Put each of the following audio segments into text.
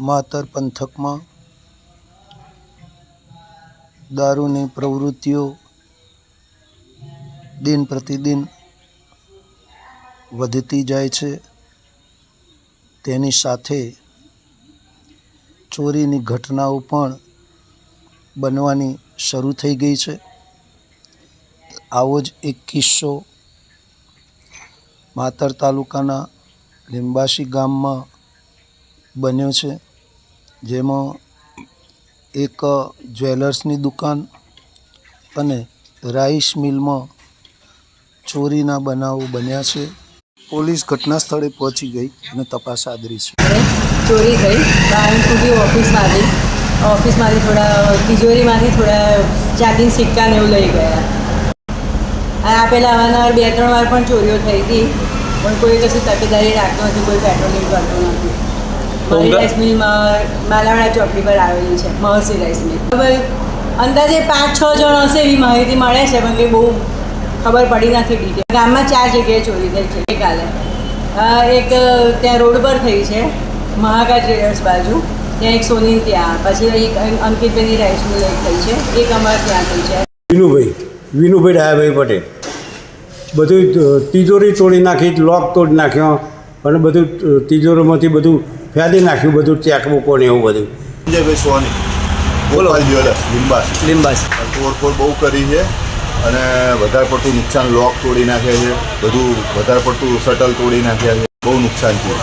માતર પંથકમાં દારૂની પ્રવૃત્તિઓ દિન પ્રતિદિન વધતી જાય છે. તેની સાથે ચોરીની ઘટનાઓ પણ બનવાની શરૂ થઈ ગઈ છે. આવો જ એક કિસ્સો માતર તાલુકાના લીંબાસી ગામમાં બન્યો છે, જેમાં એક જ્વેલર્સની દુકાન અને રાઈસ મિલમાં ચોરીના બનાવો બન્યા છે. પોલીસ ઘટના સ્થળે પહોંચી ગઈ અને તપાસ આદરી છે. ચોરી થઈ. કારણ સુધી ઓફિસમાંથી ઓફિસમાંથી થોડા તિજોરીમાંથી થોડા ચાંદીના સિક્કા ને એવું લઈ ગયા. આ પહેલાં અવારનવાર બે, ત્રણ વાર પણ ચોરીઓ થઈ હતી, પણ કોઈ કશું તકેદારી રાખતું નથી, કોઈ પેટ્રોલિંગ કરતું નથી. મારી રાઈસ મિલમાં માલાવાડા ચોકડી પર આવેલી છે મહર્ષિ રાઈસ મિલ હવે અંદાજે પાંચ છ જણ હશે એવી માહિતી મળે છે પણ કે બહુ ખબર પડી નથી ડિટેલ ગામમાં ચાર જગ્યાએ ચોરી થઈ છે ગઈકાલે એક ત્યાં રોડ પર થઈ છે મહાકાળ ટ્રેડર્સ બાજુ. ત્યાં એક સોની ત્યાં પછી એક અંકિતભાઈની રાઈસ મિલ એક થઈ છે એક અમારે ત્યાં થઈ છે. વિનુભાઈ વિનુભાઈ ડાયાભાઈ પટેલ. બધું તિજોરી તોડી નાખી લોક તોડી નાખ્યો અને બધું તિજોરીમાંથી બધું ફેંદી નાખ્યું બધું ચેકબુકો ને એવું બધું. સંજયભાઈ સોની બોલો. જ્વેલર્સ લીંબાસ. લીંબાસ. તોડફોડ બહુ કરી છે અને વધારે પડતું નુકસાન લોક તોડી નાખ્યા છે. બધું વધારે પડતું શટલ તોડી નાખ્યા છે. બહુ નુકસાન થયું.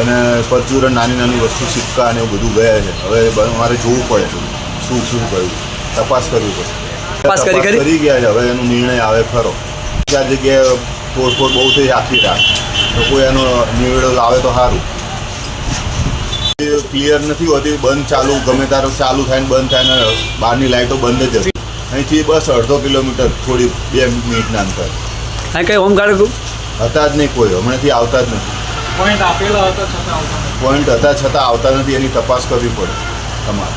અને પરચુરણ નાની નાની વસ્તુ સિક્કા અને એવું બધું ગયા છે. હવે મારે જોવું પડે શું શું કર્યું? તપાસ કરવી પડે. તપાસ કરી? ગયા છે. હવે એનો નિર્ણય આવે ખરો. ચાર જગ્યાએ તોડફોડ બહુ થઈ આખી રાત તો કોઈ એનો નિર્ણય લાવે તો સારું. ક્લિયર નથી હોતી બંધ ચાલુ ગમે તારો ચાલુ થાય ને બંધ થાય ને બહારની લાઇટો બંધ જ હતી અહીંથી બસ અડધો કિલોમીટર થોડી બે મિનિટના અંતર. હા કઈ હોમગાર્ડ હતા? જ નહીં કોઈ હમણાંથી આવતા જ નથી. પોઈન્ટ આપેલા હતા છતાં આવતા પોઈન્ટ હતા છતાં આવતા નથી એની તપાસ કરવી પડે તમારે.